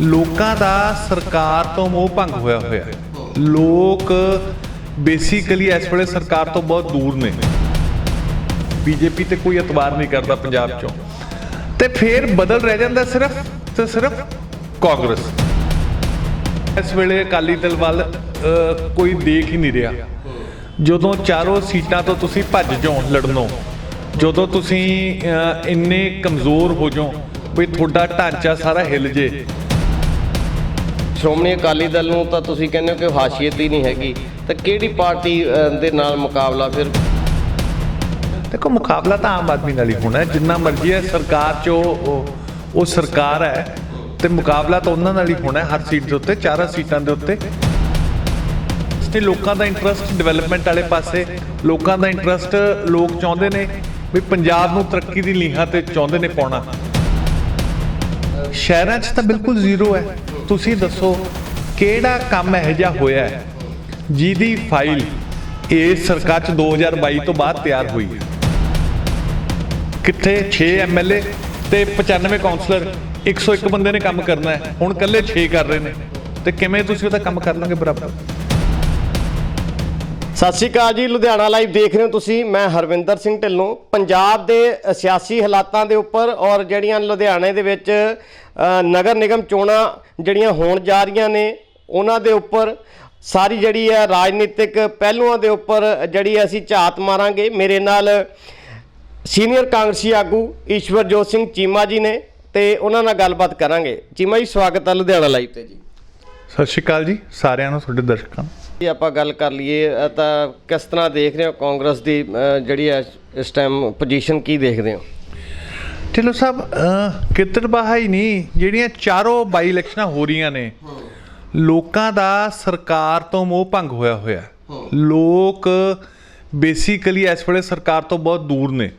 ਲੋਕਾਂ ਦਾ ਸਰਕਾਰ ਤੋਂ ਮੋਹ ਭੰਗ ਹੋਇਆ ਹੋਇਆ। ਹੈ। ਲੋਕ ਬੇਸਿਕਲੀ ਇਸ ਵੇਲੇ ਸਰਕਾਰ ਤੋਂ ਬਹੁਤ ਦੂਰ ਨੇ। ਬੀਜੇਪੀ ਤੇ ਕੋਈ ਇਤਬਾਰ ਨਹੀਂ ਕਰਦਾ ਪੰਜਾਬ ਚੋਂ। ਤੇ ਫੇਰ ਬਦਲ ਰਹਿ ਜਾਂਦਾ ਸਿਰਫ ਤੇ ਸਿਰਫ ਕਾਂਗਰਸ। ਇਸ ਵੇਲੇ ਅਕਾਲੀ ਦਲ ਵੱਲ ਕੋਈ ਦੇਖ ਹੀ ਨਹੀਂ ਰਿਹਾ। ਜਦੋਂ ਚਾਰੋਂ ਸੀਟਾਂ ਤੋਂ ਤੁਸੀਂ ਭੱਜ ਜਾਓ ਲੜਨੋਂ, ਜਦੋਂ ਤੁਸੀਂ ਇੰਨੇ ਕਮਜ਼ੋਰ ਹੋ ਜਾਓ, ਵੀ ਤੁਹਾਡਾ ਢਾਂਚਾ ਸਾਰਾ ਹਿੱਲ ਜੇ ਸ਼੍ਰੋਮਣੀ ਅਕਾਲੀ ਦਲ ਨੂੰ ਤਾਂ ਤੁਸੀਂ ਕਹਿੰਦੇ ਹੋ ਕਿ ਹਾਸ਼ੀਅਤ ਹੀ ਨਹੀਂ ਹੈਗੀ। ਤਾਂ ਕਿਹੜੀ ਪਾਰਟੀ ਦੇ ਨਾਲ ਮੁਕਾਬਲਾ ਫਿਰ? ਦੇਖੋ, ਮੁਕਾਬਲਾ ਤਾਂ ਆਮ ਆਦਮੀ ਨਾਲ ਹੀ ਹੋਣਾ ਹੈ। ਜਿੰਨਾ ਮਰਜ਼ੀ ਹੈ ਸਰਕਾਰ 'ਚ ਉਹ, ਉਹ- ਉਹ ਸਰਕਾਰ ਹੈ ਤੇ ਮੁਕਾਬਲਾ ਤਾਂ ਉਹਨਾਂ ਨਾਲ ਹੀ ਹੋਣਾ ਹੈ, ਹਰ ਸੀਟ ਦੇ ਉੱਤੇ, ਚਾਰਾਂ ਸੀਟਾਂ ਦੇ ਉੱਤੇ। ਤੇ ਲੋਕਾਂ ਦਾ ਇੰਟਰਸਟ ਡਿਵੈਲਪਮੈਂਟ ਵਾਲੇ ਪਾਸੇ, ਲੋਕਾਂ ਦਾ ਇੰਟਰਸਟ ਲੋਕ ਚਾਹੁੰਦੇ ਨੇ ਵੀ ਪੰਜਾਬ ਨੂੰ ਤਰੱਕੀ ਦੀ ਲੀਹਾਂ ਤੇ ਚਾਹੁੰਦੇ ਨੇ ਪਾਉਣਾ। ਸ਼ਹਿਰਾਂ 'ਚ ਤਾਂ ਬਿਲਕੁਲ ਜ਼ੀਰੋ ਹੈ। ਤੁਸੀਂ ਦੱਸੋ ਕਿਹੜਾ ਕੰਮ ਇਹੋ ਜਿਹਾ ਹੋਇਆ ਹੈ? ਜਿਹਦੀ ਫਾਈਲ ਇਸ ਸਰਕਾਰ 'ਚ 2022 ਤੋਂ ਬਾਅਦ ਤਿਆਰ ਹੋਈ ਹੈ। ਕਿੱਥੇ? 6 ਐਮਐਲਏ ਤੇ 95 ਕਾਉਂਸਲਰ 101 ਬੰਦੇ ਨੇ ਕੰਮ ਕਰਨਾ ਹੈ। ਹੁਣ ਕੱਲੇ 6 ਕਰ ਰਹੇ ਨੇ। ਤੇ ਕਿਵੇਂ ਤੁਸੀਂ ਉਹਦਾ ਕੰਮ ਕਰ ਲਓਗੇ ਬਰਾਬਰ? ਸਤਿ ਸ਼੍ਰੀ ਅਕਾਲ ਜੀ, ਲੁਧਿਆਣਾ ਲਾਈਵ ਦੇਖ ਰਹੇ ਹੋ ਤੁਸੀਂ। ਮੈਂ ਹਰਵਿੰਦਰ ਸਿੰਘ ਢਿੱਲੋਂ। ਪੰਜਾਬ ਦੇ ਸਿਆਸੀ ਹਾਲਾਤਾਂ ਦੇ ਉੱਪਰ ਔਰ ਜਿਹੜੀਆਂ ਲੁਧਿਆਣੇ ਦੇ ਵਿੱਚ ਨਗਰ ਨਿਗਮ ਚੋਣਾਂ ਜਿਹੜੀਆਂ ਹੋਣ ਜਾ ਰਹੀਆਂ ਨੇ, ਉਹਨਾਂ ਦੇ ਉੱਪਰ ਸਾਰੀ ਜਿਹੜੀ ਹੈ ਰਾਜਨੀਤਿਕ ਪਹਿਲੂਆਂ ਦੇ ਉੱਪਰ ਜਿਹੜੀ ਅਸੀਂ ਝਾਤ ਮਾਰਾਂਗੇ। ਮੇਰੇ ਨਾਲ ਸੀਨੀਅਰ ਕਾਂਗਰਸੀ ਆਗੂ ਈਸ਼ਵਰਜੋਤ ਸਿੰਘ ਚੀਮਾ ਜੀ ਨੇ ਤੇ ਉਹਨਾਂ ਨਾਲ ਗੱਲਬਾਤ ਕਰਾਂਗੇ। ਚੀਮਾ ਜੀ, ਸਵਾਗਤ ਹੈ ਲੁਧਿਆਣਾ ਲਾਈਵ ਤੇ ਜੀ। ਸਤਿ ਸ਼੍ਰੀ ਅਕਾਲ ਜੀ, ਸਾਰਿਆਂ ਨੂੰ, ਤੁਹਾਡੇ ਦਰਸ਼ਕਾਂ ਨੂੰ। ਜੇ ਆਪਾਂ ਗੱਲ ਕਰ ਲਈਏ ਤਾਂ ਕਿਸ ਤਰ੍ਹਾਂ ਦੇਖ ਰਹੇ ਹੋ ਕਾਂਗਰਸ ਦੀ ਜਿਹੜੀ ਹੈ ਇਸ ਟਾਈਮ ਪੋਜੀਸ਼ਨ ਕੀ ਦੇਖਦੇ ਹੋ? ਢਿੱਲੋਂ ਸਾਹਿਬ ਅਹ, ਹੀ ਨਹੀਂ ਜਿਹੜੀਆਂ ਚਾਰੋਂ ਬਾਈ ਇਲੈਕਸ਼ਨਾਂ ਹੋ ਰਹੀਆਂ ਨੇ ਲੋਕਾਂ ਦਾ ਸਰਕਾਰ ਤੋਂ ਮੋਹ ਭੰਗ ਹੋਇਆ ਹੋਇਆ ਲੋਕ ਬੇਸਿਕਲੀ ਇਸ ਵੇਲੇ ਸਰਕਾਰ ਤੋਂ ਬਹੁਤ ਦੂਰ ਨੇ।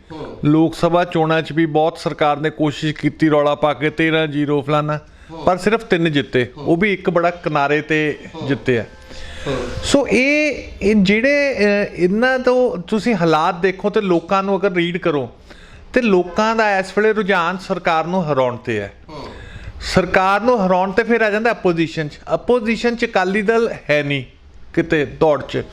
ਲੋਕ ਸਭਾ ਚੋਣਾਂ 'ਚ ਵੀ ਬਹੁਤ ਸਰਕਾਰ ਨੇ ਕੋਸ਼ਿਸ਼ ਕੀਤੀ ਰੌਲਾ ਪਾ ਕੇ 13 ਜ਼ੀਰੋ ਫਲਾਨਾ ਪਰ ਸਿਰਫ ਤਿੰਨ ਜਿੱਤੇ ਉਹ ਵੀ ਇੱਕ ਬੜਾ ਕਿਨਾਰੇ ਤੇ ਜਿੱਤੇ ਆ। ਸੋ ਇਹ ਜਿਹੜੇ ਇਹਨਾਂ ਤੋਂ ਤੁਸੀਂ ਹਾਲਾਤ ਦੇਖੋ ਤੇ ਲੋਕਾਂ ਨੂੰ ਅਗਰ ਰੀਡ ਕਰੋ, ਤੇ ਲੋਕਾਂ ਦਾ ਇਸ ਵੇਲੇ ਰੁਝਾਨ ਸਰਕਾਰ ਨੂੰ ਹਰਾਉਣ ਤੇ ਹੈ। ਸਰਕਾਰ ਨੂੰ ਹਰਾਉਣ ਤੇ ਫਿਰ ਆ ਜਾਂਦਾ ਆਪੋਜੀਸ਼ਨ ਚ। ਆਪੋਜੀਸ਼ਨ ਚ ਅਕਾਲੀ ਦਲ ਹੈ ਨਹੀਂ ਕਿਤੇ ਦੌੜ ਚ।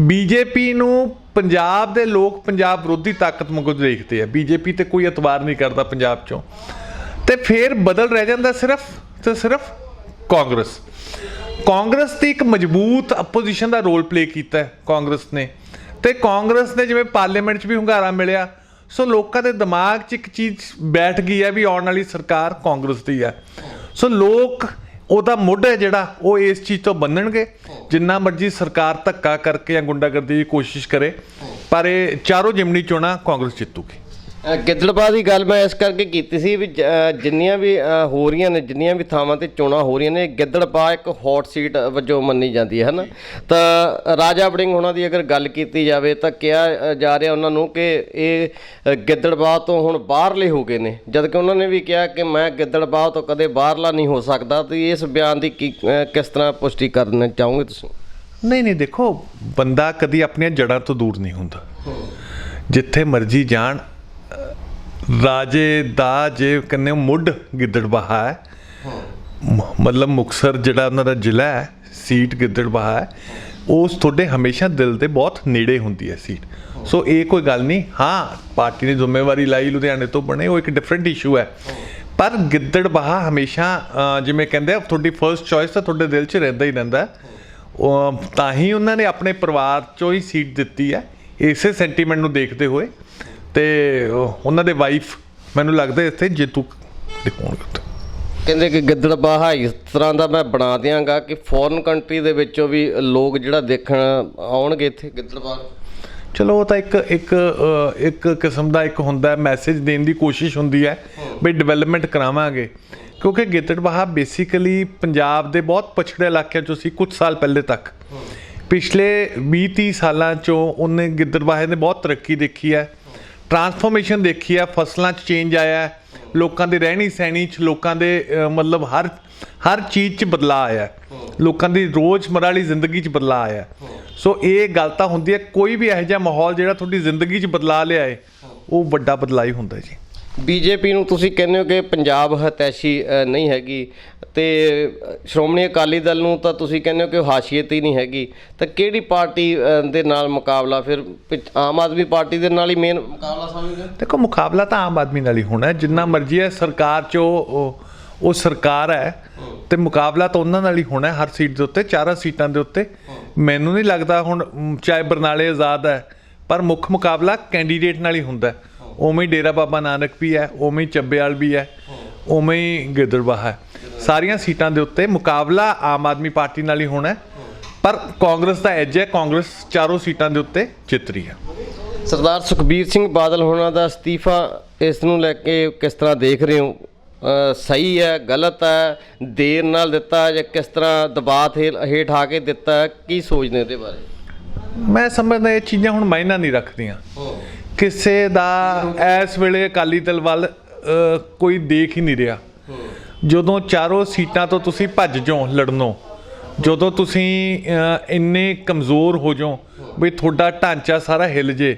ਬੀਜੇਪੀ ਨੂੰ ਪੰਜਾਬ ਦੇ ਲੋਕ ਪੰਜਾਬ ਵਿਰੋਧੀ ਤਾਕਤ ਵਾਂਗੂ ਦੇਖਦੇ ਆ। ਬੀਜੇਪੀ ਤੇ ਕੋਈ ਇਤਬਾਰ ਨਹੀਂ ਕਰਦਾ ਪੰਜਾਬ ਚੋਂ। ਤੇ ਫਿਰ ਬਦਲ ਰਹਿ ਜਾਂਦਾ ਸਿਰਫ ਤੇ ਸਿਰਫ ਕਾਂਗਰਸ। ਕਾਂਗਰਸ ਦੀ ਇੱਕ ਮਜ਼ਬੂਤ ਆਪੋਜੀਸ਼ਨ ਦਾ ਰੋਲ ਪਲੇ ਕੀਤਾ ਕਾਂਗਰਸ ਨੇ। ਤੇ ਕਾਂਗਰਸ ਨੇ ਜਿਵੇਂ ਪਾਰਲੀਮੈਂਟ 'ਚ ਵੀ ਹੁੰਗਾਰਾ ਮਿਲਿਆ, ਸੋ ਲੋਕਾਂ ਦੇ ਦਿਮਾਗ 'ਚ ਇੱਕ ਚੀਜ਼ ਬੈਠ ਗਈ ਹੈ ਵੀ ਆਉਣ ਵਾਲੀ ਸਰਕਾਰ ਕਾਂਗਰਸ ਦੀ ਹੈ। ਸੋ ਲੋਕ ਉਹਦਾ ਮੁੱਢ ਹੈ ਜਿਹੜਾ, ਉਹ ਇਸ ਚੀਜ਼ ਤੋਂ ਬੰਨਣਗੇ। ਜਿੰਨਾ ਮਰਜ਼ੀ ਸਰਕਾਰ ਧੱਕਾ ਕਰਕੇ ਜਾਂ ਗੁੰਡਾਗਰਦੀ ਦੀ ਕੋਸ਼ਿਸ਼ ਕਰੇ, ਪਰ ਇਹ ਚਾਰੋਂ ਜਿਮਨੀ ਚੋਣਾਂ ਕਾਂਗਰਸ ਜਿੱਤੂਗੀ। ਅ, ਦੀ ਗੱਲ ਮੈਂ ਇਸ ਕਰਕੇ ਕੀਤੀ ਸੀ ਵੀ ਜਿੰਨੀਆਂ ਵੀ ਹੋ ਰਹੀਆਂ ਨੇ ਜਿੰਨੀਆਂ ਵੀ ਥਾਵਾਂ ਤੇ ਚੋਣਾਂ ਹੋ ਰਹੀਆਂ ਨੇ ਗਿੱਦੜਬਾਹ ਇੱਕ ਹੌਟ ਸੀਟ ਵਜੋਂ ਮੰਨੀ ਜਾਂਦੀ ਹੈ ਹਨਾ? ਤਾਂ ਰਾਜਾ ਵੜਿੰਗ ਉਹਨਾਂ ਦੀ ਅਗਰ ਗੱਲ ਕੀਤੀ ਜਾਵੇ ਤਾਂ ਕਿਹਾ ਜਾ ਰਿਹਾ ਉਹਨਾਂ ਨੂੰ ਕਿ ਇਹ ਗਿੱਦੜਬਾ ਤੋਂ ਹੁਣ ਬਾਹਰਲੇ ਹੋ ਗਏ ਨੇ। ਜਦ ਕਿ ਉਹਨਾਂ ਨੇ ਵੀ ਕਿਹਾ ਕਿ ਮੈਂ ਗਿੱਦੜਬਾਹ ਤੋਂ ਕਦੇ ਬਾਹਰਲਾ ਨਹੀਂ ਹੋ ਸਕਦਾ ਤੇ ਇਸ ਬਿਆਨ ਦੀ ਕੀ ਕਿਸ ਤਰ੍ਹਾਂ ਪੁਸ਼ਟੀ ਕਰਨਾ ਚਾਹੋਗੇ ਤੁਸੀਂ? ਨਹੀਂ ਨਹੀਂ ਦੇਖੋ ਬੰਦਾ ਕਦੀ ਆਪਣੀਆਂ ਜੜ੍ਹਾਂ ਤੋਂ ਦੂਰ ਨਹੀਂ ਹੁੰਦਾ। ਜਿੱਥੇ ਮਰਜ਼ੀ ਜਾਣ ਰਾਜੇ ਦਾ ਜੇ ਕੰਨੇ ਮੁੱਢ ਗਿੱਦੜਬਾਹਾ ਹੈ। ਮਤਲਬ ਮੁਕਸਰ ਜਿਹੜਾ ਉਹਨਾਂ ਦਾ ਜ਼ਿਲ੍ਹਾ ਹੈ, ਸੀਟ ਗਿੱਦੜਬਾਹਾ ਹੈ। ਉਸ ਤੁਹਾਡੇ ਹਮੇਸ਼ਾ ਦਿਲ ਦੇ ਬਹੁਤ ਨੇੜੇ ਹੁੰਦੀ ਹੈ ਸੀਟ। ਸੋ ਇਹ ਕੋਈ ਗੱਲ ਨਹੀਂ, ਹਾਂ, ਪਾਰਟੀ ਨੇ ਜ਼ਿੰਮੇਵਾਰੀ ਲਾਈ, ਲੁਧਿਆਣੇ ਤੋਂ ਬਣੇ, ਉਹ ਇੱਕ ਡਿਫਰੈਂਟ ਇਸ਼ੂ ਹੈ। ਪਰ ਗਿੱਦੜਬਾਹਾ ਹਮੇਸ਼ਾ ਜਿਵੇਂ ਕਹਿੰਦੇ ਆ, ਤੁਹਾਡੀ ਫਰਸਟ ਚੋਇਸ ਤਾਂ ਤੁਹਾਡੇ ਦਿਲ 'ਚ ਰਹਿੰਦਾ ਹੀ ਰਹਿੰਦਾ ਤਾਂ ਹੀ ਉਹਨਾਂ ਨੇ ਆਪਣੇ ਪਰਿਵਾਰ ਚੋਂ ਹੀ ਸੀਟ ਦਿੱਤੀ ਹੈ, ਇਸੇ ਸੈਂਟੀਮੈਂਟ ਨੂੰ ਦੇਖਦੇ ਹੋਏ। ਤੇ ਉਹ- ਉਹਨਾਂ ਦੇ ਵਾਈਫ ਮੈਨੂੰ ਲੱਗਦਾ ਇੱਥੇ ਜੇਤੂ ਦਿਖਾਉਣਗੇ ਉੱਥੇ। ਕਹਿੰਦੇ ਕਿ ਗਿੱਦੜਬਾਹਾ ਇਸ ਤਰ੍ਹਾਂ ਦਾ ਮੈਂ ਬਣਾ ਦਿਆਂਗਾ ਕਿ ਫੋਰਨ ਕੰਟਰੀ ਦੇ ਵਿੱਚੋਂ ਵੀ ਲੋਕ ਜਿਹੜਾ ਦੇਖਣ ਆਉਣਗੇ ਇੱਥੇ ਗਿੱਦੜਬਾਹਾ ਚਲੋ ਉਹ ਤਾਂ ਇੱਕ ਇੱਕ ਇੱਕ ਕਿਸਮ ਦਾ ਇੱਕ ਹੁੰਦਾ ਮੈਸੇਜ ਦੇਣ ਦੀ ਕੋਸ਼ਿਸ਼ ਹੁੰਦੀ ਹੈ ਵੀ ਡਿਵੈਲਪਮੈਂਟ ਕਰਾਵਾਂਗੇ। ਕਿਉਂਕਿ ਗਿੱਦੜਬਾਹਾ ਬੇਸਿਕਲੀ ਪੰਜਾਬ ਦੇ ਬਹੁਤ ਪਛੜੇ ਇਲਾਕਿਆਂ ਚੋਂ ਸੀ ਕੁਝ ਸਾਲ ਪਹਿਲੇ ਤੱਕ। ਪਿਛਲੇ 20 30 ਸਾਲਾਂ ਚੋਂ ਉਹਨੇ ਗਿੱਦੜਬਾਹੇ ਨੇ ਬਹੁਤ ਤਰੱਕੀ ਦੇਖੀ ਹੈ। ਟਰਾਂਸਫੋਰਮੇਸ਼ਨ ਦੇਖੀ ਆ, ਫਸਲਾਂ 'ਚ ਚੇਂਜ ਆਇਆ, ਲੋਕਾਂ ਦੇ ਰਹਿਣੀ ਸਹਿਣੀ 'ਚ, ਲੋਕਾਂ ਦੇ ਮਤਲਬ ਹਰ ਹਰ ਚੀਜ਼ 'ਚ ਬਦਲਾਅ ਆਇਆ। ਲੋਕਾਂ ਦੀ ਰੋਜ਼ਮਰ੍ਹਾ ਵਾਲੀ ਜ਼ਿੰਦਗੀ 'ਚ ਬਦਲਾਅ ਆਇਆ। ਸੋ ਇਹ ਗੱਲ ਤਾਂ ਹੁੰਦੀ ਹੈ, ਕੋਈ ਵੀ ਇਹੋ ਜਿਹਾ ਮਾਹੌਲ ਜਿਹੜਾ ਤੁਹਾਡੀ ਜ਼ਿੰਦਗੀ 'ਚ ਬਦਲਾਅ ਲਿਆਏ, ਉਹ ਵੱਡਾ ਬਦਲਾਅ ਹੀ ਹੁੰਦਾ ਜੀ। ਬੀਜੇਪੀ ਨੂੰ ਤੁਸੀਂ ਕਹਿੰਦੇ ਹੋ ਕਿ ਪੰਜਾਬ ਹਤੈਸ਼ੀ ਨਹੀਂ ਹੈਗੀ। ਤੇ ਸ਼੍ਰੋਮਣੀ ਅਕਾਲੀ ਦਲ ਨੂੰ ਤਾਂ ਤੁਸੀਂ ਕਹਿੰਦੇ ਹੋ ਕਿ ਉਹ ਹਾਸ਼ੀਏ ਤੇ ਹੀ ਨਹੀਂ ਹੈਗੀ। ਤਾਂ ਕਿਹੜੀ ਪਾਰਟੀ ਦੇ ਨਾਲ ਮੁਕਾਬਲਾ? ਫਿਰ ਪਿੱਛ- ਆਮ ਆਦਮੀ ਪਾਰਟੀ ਦੇ ਨਾਲ ਹੀ ਮੇਨ ਮੁਕਾਬਲਾ ਸਮਝਦੇ ਦੇਖੋ, ਮੁਕਾਬਲਾ ਤਾਂ ਆਮ ਆਦਮੀ ਨਾਲ ਹੀ ਹੋਣਾ ਜਿੰਨਾ ਮਰਜ਼ੀ ਹੈ ਸਰਕਾਰ 'ਚ ਉਹ ਸਰਕਾਰ ਹੈ, ਤੇ ਮੁਕਾਬਲਾ ਤਾਂ ਉਹਨਾਂ ਨਾਲ ਹੀ ਹੋਣਾ ਹਰ ਸੀਟ ਦੇ ਉੱਤੇ, ਚਾਰਾਂ ਸੀਟਾਂ ਦੇ ਉੱਤੇ। ਮੈਨੂੰ ਨਹੀਂ ਲੱਗਦਾ ਹੁਣ, ਚਾਹੇ ਬਰਨਾਲੇ ਆਜ਼ਾਦ ਹੈ, ਪਰ ਮੁੱਖ ਮੁਕਾਬਲਾ ਕੈਂਡੀਡੇਟ ਨਾਲ ਹੀ ਹੁੰਦਾ ਹੈ। ਉਵੇਂ ਹੀ ਡੇਰਾ ਬਾਬਾ ਨਾਨਕ ਵੀ ਹੈ ਉਵੇਂ ਹੀ ਚੱਬੇਵਾਲ ਵੀ ਹੈ ਉਵੇਂ ਹੀ ਗਿੱਦੜਬਾਹਾ ਹੈ ਸਾਰੀਆਂ ਸੀਟਾਂ ਦੇ ਉੱਤੇ ਮੁਕਾਬਲਾ ਆਮ ਆਦਮੀ ਪਾਰਟੀ ਨਾਲ ਹੀ ਹੋਣਾ ਹੈ। ਪਰ ਕਾਂਗਰਸ ਦਾ ਐਜ ਹੈ ਕਾਂਗਰਸ ਚਾਰੋਂ ਸੀਟਾਂ ਦੇ ਉੱਤੇ ਜਿੱਤ ਰਹੀ ਹੈ ਸਰਦਾਰ ਸੁਖਬੀਰ ਸਿੰਘ ਬਾਦਲ ਹੋਣਾ ਦਾ ਅਸਤੀਫਾ ਇਸ ਨੂੰ ਲੈ ਕੇ ਕਿਸ ਤਰ੍ਹਾਂ ਦੇਖ ਰਹੇ ਹੋ ਸਹੀ ਹੈ ਗਲਤ ਹੈ ਦੇਰ ਨਾਲ ਦਿੱਤਾ ਜਾਂ ਕਿਸ ਤਰ੍ਹਾਂ ਦਬਾਅ ਹੇਠ ਆ ਕੇ ਦਿੱਤਾ? ਕੀ ਸੋਚਦੇ ਇਹਦੇ ਬਾਰੇ ਮੈਂ ਸਮਝਦਾ ਇਹ ਚੀਜ਼ਾਂ ਹੁਣ ਮਾਇਨਾ ਨਹੀਂ ਰੱਖਦੀਆਂ ਕਿਸੇ ਦਾ ਇਸ ਵੇਲੇ ਅਕਾਲੀ ਦਲ ਵੱਲ ਅ, ਕੋਈ ਦੇਖ ਹੀ ਨਹੀਂ ਰਿਹਾ। ਜਦੋਂ ਚਾਰੋਂ ਸੀਟਾਂ ਤੋਂ ਤੁਸੀਂ ਭੱਜ ਜਾਓ ਲੜਨੋਂ ਜਦੋਂ ਤੁਸੀਂ ਅ, ਇੰਨੇ ਕਮਜ਼ੋਰ ਹੋ ਜਾਓ ਵੀ ਤੁਹਾਡਾ ਢਾਂਚਾ ਸਾਰਾ ਹਿੱਲ ਜੇ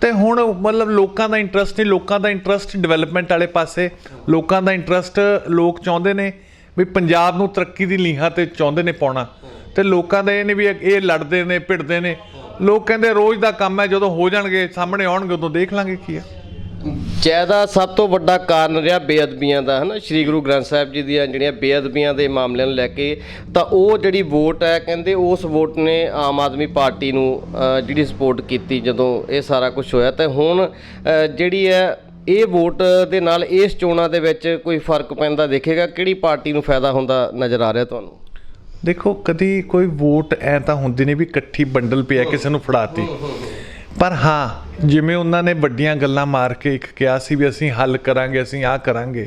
ਤੇ ਹੁਣ ਮਤਲਬ ਲੋਕਾਂ ਦਾ ਇੰਟਰਸਟ ਨਹੀਂ ਲੋਕਾਂ ਦਾ ਇੰਟਰਸਟ ਡਿਵੈਲਪਮੈਂਟ ਵਾਲੇ ਪਾਸੇ ਲੋਕਾਂ ਦਾ ਇੰਟਰਸਟ ਲੋਕ ਚਾਹੁੰਦੇ ਨੇ ਵੀ ਪੰਜਾਬ ਨੂੰ ਤਰੱਕੀ ਦੀ ਲੀਹਾਂ ਤੇ ਚਾਹੁੰਦੇ ਨੇ ਪਾਉਣਾ। ਤੇ ਲੋਕਾਂ ਦਾ ਇਹ ਨਹੀਂ ਵੀ ਇਹ ਲੜਦੇ ਨੇ, ਭਿੜਦੇ ਨੇ। ਲੋਕ ਕਹਿੰਦੇ ਰੋਜ਼ ਦਾ ਕੰਮ ਹੈ, ਜਦੋਂ ਹੋ ਜਾਣਗੇ, ਸਾਹਮਣੇ ਆਉਣਗੇ, ਉਦੋਂ ਦੇਖ ਲਾਂਗੇ ਕੀ ਹੈ ਜ਼ਿਆਦਾ ਸਭ ਤੋਂ ਵੱਡਾ ਕਾਰਨ ਰਿਹਾ ਬੇਅਦਬੀਆਂ ਦਾ, ਹਨਾ? ਸ੍ਰੀ ਗੁਰੂ ਗ੍ਰੰਥ ਸਾਹਿਬ ਜੀ ਦੀਆਂ ਜਿਹੜੀਆਂ ਬੇਅਦਬੀਆਂ ਦੇ ਮਾਮਲਿਆਂ ਨੂੰ ਲੈ ਕੇ, ਤਾਂ ਉਹ ਜਿਹੜੀ ਵੋਟ ਹੈ, ਕਹਿੰਦੇ ਉਸ ਵੋਟ ਨੇ ਆਮ ਆਦਮੀ ਪਾਰਟੀ ਨੂੰ ਜਿਹੜੀ ਸਪੋਰਟ ਕੀਤੀ ਜਦੋਂ ਇਹ ਸਾਰਾ ਕੁਝ ਹੋਇਆ। ਤੇ ਹੁਣ ਜਿਹੜੀ ਹੈ ਇਹ ਵੋਟ ਦੇ ਨਾਲ ਇਸ ਚੋਣਾਂ ਦੇ ਵਿੱਚ ਕੋਈ ਫ਼ਰਕ ਪੈਂਦਾ ਦੇਖੇਗਾ? ਕਿਹੜੀ ਪਾਰਟੀ ਨੂੰ ਫਾਇਦਾ ਹੁੰਦਾ ਨਜ਼ਰ ਆ ਰਿਹਾ ਤੁਹਾਨੂੰ? ਦੇਖੋ ਕਦੀ ਕੋਈ ਵੋਟ ਐ ਤਾਂ ਹੁੰਦੀ ਨਹੀਂ ਵੀ ਇਕੱਠੀ ਬੰਡਲ ਪਿਆ ਕਿਸੇ ਨੂੰ ਫੜਾਤੀ। ਪਰ ਹਾਂ ਜਿਵੇਂ ਉਹਨਾਂ ਨੇ ਵੱਡੀਆਂ ਗੱਲਾਂ ਮਾਰ ਕੇ ਇੱਕ ਕਿਹਾ ਸੀ ਵੀ ਅਸੀਂ ਹੱਲ ਕਰਾਂਗੇ ਅਸੀਂ ਆਹ ਕਰਾਂਗੇ।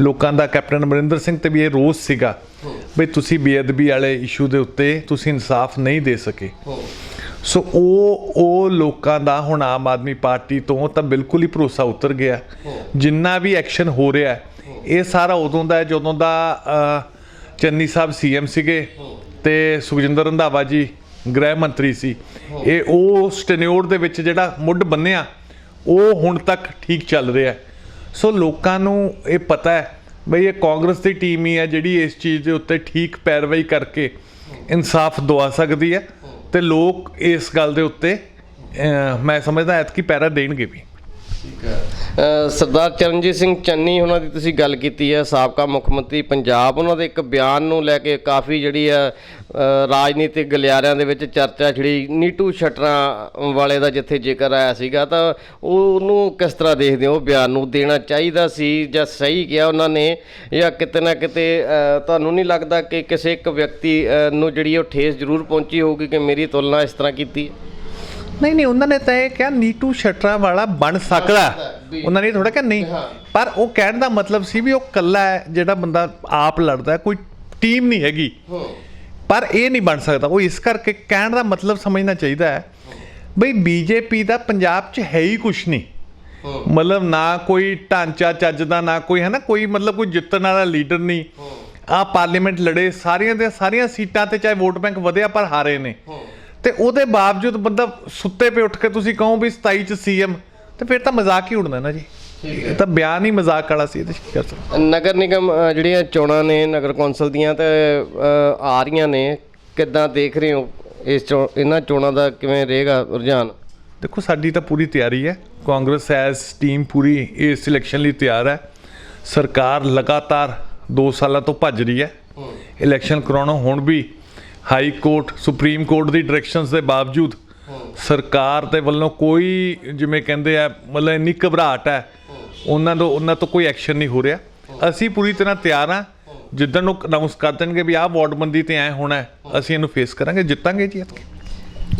ਲੋਕਾਂ ਦਾ ਕੈਪਟਨ ਅਮਰਿੰਦਰ ਸਿੰਘ ਤੇ ਵੀ ਇਹ ਰੋਸ ਸੀਗਾ ਵੀ ਤੁਸੀਂ ਬੇਅਦਬੀ ਵਾਲੇ ਇਸ਼ੂ ਦੇ ਉੱਤੇ ਤੁਸੀਂ ਇਨਸਾਫ ਨਹੀਂ ਦੇ ਸਕੇ। ਸੋ ਉਹ ਉਹ ਲੋਕਾਂ ਦਾ ਹੁਣ ਆਮ ਆਦਮੀ ਪਾਰਟੀ ਤੋਂ ਤਾਂ ਬਿਲਕੁਲ ਹੀ ਭਰੋਸਾ ਉਤਰ ਗਿਆ। ਜਿੰਨਾ ਵੀ ਐਕਸ਼ਨ ਹੋ ਰਿਹਾ ਇਹ ਸਾਰਾ ਉਦੋਂ ਦਾ ਹੈ ਜਦੋਂ ਦਾ ਚੰਨੀ ਸਾਹਿਬ ਸੀਐਮ ਸੀਗੇ ਤੇ ਸੁਖਜਿੰਦਰ ਰੰਧਾਵਾ ਜੀ ਗ੍ਰਹਿ ਮੰਤਰੀ ਸੀ। ਇਹ ਉਸ ਟੈਨਿਓਰ ਦੇ ਵਿੱਚ ਜਿਹੜਾ ਮੁੱਢ ਬੰਨਿਆ ਉਹ ਹੁਣ ਤੱਕ ਠੀਕ ਚੱਲ ਰਿਹਾ। ਸੋ ਲੋਕਾਂ ਨੂੰ ਇਹ ਪਤਾ ਹੈ ਬਈ ਇਹ ਕਾਂਗਰਸ ਦੀ ਟੀਮ ਹੀ ਹੈ ਜਿਹੜੀ ਇਸ ਚੀਜ਼ ਦੇ ਉੱਤੇ ਠੀਕ ਪੈਰਵਾਈ ਕਰਕੇ ਇਨਸਾਫ ਦਵਾ ਸਕਦੀ ਹੈ। ਤੇ ਲੋਕ ਇਸ ਗੱਲ ਦੇ ਉੱਤੇ ਮੈਂ ਸਮਝਦਾ ਐਤਕੀ ਪੈਰਾ ਦੇਣਗੇ ਵੀ। ਅ, ਸਰਦਾਰ ਚਰਨਜੀਤ ਸਿੰਘ ਚੰਨੀ ਉਹਨਾਂ ਦੀ ਤੁਸੀਂ ਗੱਲ ਕੀਤੀ ਹੈ ਸਾਬਕਾ ਮੁੱਖ ਮੰਤਰੀ ਪੰਜਾਬ ਉਹਨਾਂ ਦੇ ਇੱਕ ਬਿਆਨ ਨੂੰ ਲੈ ਕੇ ਕਾਫੀ ਜਿਹੜੀ ਹੈ ਰਾਜਨੀਤਿਕ ਗਲਿਆਰਿਆਂ ਦੇ ਵਿੱਚ ਚਰਚਾ ਛਿੜੀ ਨੀਟੂ ਸ਼ਟਰਾਂ ਵਾਲੇ ਦਾ ਜਿੱਥੇ ਜ਼ਿਕਰ ਆਇਆ ਸੀਗਾ ਤਾਂ ਉਹਨੂੰ ਕਿਸ ਤਰ੍ਹਾਂ ਦੇਖਦੇ ਹੋ? ਉਹ ਬਿਆਨ ਨੂੰ ਦੇਣਾ ਚਾਹੀਦਾ ਸੀ ਜਾਂ ਸਹੀ ਕਿਹਾ ਉਹਨਾਂ ਨੇ ਜਾਂ ਕਿਤੇ ਨਾ ਕਿਤੇ ਤੁਹਾਨੂੰ ਨਹੀਂ ਲੱਗਦਾ ਕਿ ਕਿਸੇ ਇੱਕ ਵਿਅਕਤੀ ਨੂੰ ਜਿਹੜੀ ਉਹ ਠੇਸ ਜ਼ਰੂਰ ਪਹੁੰਚੀ ਹੋਊਗੀ ਕਿ ਮੇਰੀ ਤੁਲਨਾ ਇਸ ਤਰ੍ਹਾਂ ਕੀਤੀ ਨਹੀਂ ਨਹੀਂ ਉਹਨਾਂ ਨੇ ਤਾਂ ਇਹ ਕਿਹਾ ਨੀਟੂ ਸ਼ਟਰਾਂ ਵਾਲਾ ਬਣ ਸਕਦਾ। ਉਹਨਾਂ ਨੇ ਥੋੜਾ ਕਿਹਾ ਨਹੀਂ। ਪਰ ਉਹ ਕਹਿਣ ਦਾ ਮਤਲਬ ਸੀ ਵੀ ਉਹ ਕੱਲਾ ਹੈ ਜਿਹੜਾ ਬੰਦਾ ਆਪ ਲੜਦਾ ਕੋਈ ਟੀਮ ਨਹੀਂ ਹੈਗੀ। ਪਰ ਇਹ ਨਹੀਂ ਬਣ ਸਕਦਾ। ਉਹ ਇਸ ਕਰਕੇ ਕਹਿਣ ਦਾ ਮਤਲਬ ਸਮਝਣਾ ਚਾਹੀਦਾ ਹੈ ਬਈ ਬੀਜੇਪੀ ਦਾ ਪੰਜਾਬ 'ਚ ਹੈ ਹੀ ਕੁਛ ਨਹੀਂ। ਮਤਲਬ ਨਾ ਕੋਈ ਢਾਂਚਾ ਚੱਜ ਦਾ ਨਾ ਕੋਈ ਹੈ ਨਾ ਕੋਈ ਮਤਲਬ ਕੋਈ ਜਿੱਤਣ ਵਾਲਾ ਲੀਡਰ ਨਹੀਂ। ਆ ਪਾਰਲੀਮੈਂਟ ਲੜੇ ਸਾਰੀਆਂ ਦੇ ਸਾਰੀਆਂ ਸੀਟਾਂ ਤੇ ਚਾਹੇ ਵੋਟ ਬੈਂਕ ਵਧਿਆ ਪਰ ਹਾਰੇ ਨੇ। ਤੇ ਉਹਦੇ ਬਾਵਜੂਦ ਬੰਦਾ ਸੁੱਤੇ ਪੇ ਉੱਠ ਕੇ ਤੁਸੀਂ ਕਹੋ ਵੀ 27 ਚ ਸੀਐਮ ਤੇ ਫਿਰ ਤਾਂ ਮਜ਼ਾਕ ਹੀ ਉੜਨਾ ਨਾ ਜੀ। ਇਹ ਤਾਂ ਬਿਆਨ ਹੀ ਮਜ਼ਾਕ ਵਾਲਾ ਸੀ ਇਹਦੇ ਕਰ ਸਕਦੇ। ਨਗਰ ਨਿਗਮ ਜਿਹੜੀਆਂ ਚੋਣਾਂ ਨੇ ਨਗਰ ਕੌਂਸਲ ਦੀਆਂ ਤੇ ਆ ਰਹੀਆਂ ਨੇ ਕਿੱਦਾਂ ਦੇਖ ਰਹੇ ਹੋ ਇਸ ਚੋ- ਇਹਨਾਂ ਚੋਣਾਂ ਦਾ ਕਿਵੇਂ ਰਹੇਗਾ ਰੁਝਾਨ? ਦੇਖੋ ਸਾਡੀ ਤਾਂ ਪੂਰੀ ਤਿਆਰੀ ਹੈ। ਕਾਂਗਰਸ ਐਸ ਟੀਮ ਪੂਰੀ ਇਸ ਇਲੈਕਸ਼ਨ ਲਈ ਤਿਆਰ ਹੈ। ਸਰਕਾਰ ਲਗਾਤਾਰ 2 ਸਾਲਾਂ ਤੋਂ ਭੱਜ ਰਹੀ ਹੈ। ਇਲੈਕਸ਼ਨ ਕਰਾਉਣਾ ਹੁਣ ਵੀ ਹਾਈ ਕੋਰਟ, ਸੁਪਰੀਮ ਕੋਰਟ ਦੀ ਡਾਇਰੈਕਸ਼ਨਸ ਦੇ ਬਾਵਜੂਦ ਸਰਕਾਰ ਦੇ ਵੱਲੋਂ ਕੋਈ ਜਿਵੇਂ ਕਹਿੰਦੇ ਆ, ਮਤਲਬ ਇੰਨੀ ਘਬਰਾਹਟ ਹੈ, ਉਹਨਾਂ ਤੋਂ ਉਹਨਾਂ ਤੋਂ ਕੋਈ ਐਕਸ਼ਨ ਨਹੀਂ ਹੋ ਰਿਹਾ। ਅਸੀਂ ਪੂਰੀ ਤਰ੍ਹਾਂ ਤਿਆਰ ਹਾਂ। ਜਿੱਦਣ ਨੂੰ ਅਨਾਉਂਸ ਕਰ ਦੇਣਗੇ ਵੀ ਆਹ ਵਾਰਡਬੰਦੀ ਤੇ ਐ ਹੋਣਾ ਅਸੀਂ ਇਹਨੂੰ ਫੇਸ ਕਰਾਂਗੇ, ਜਿੱਤਾਂਗੇ ਜੀ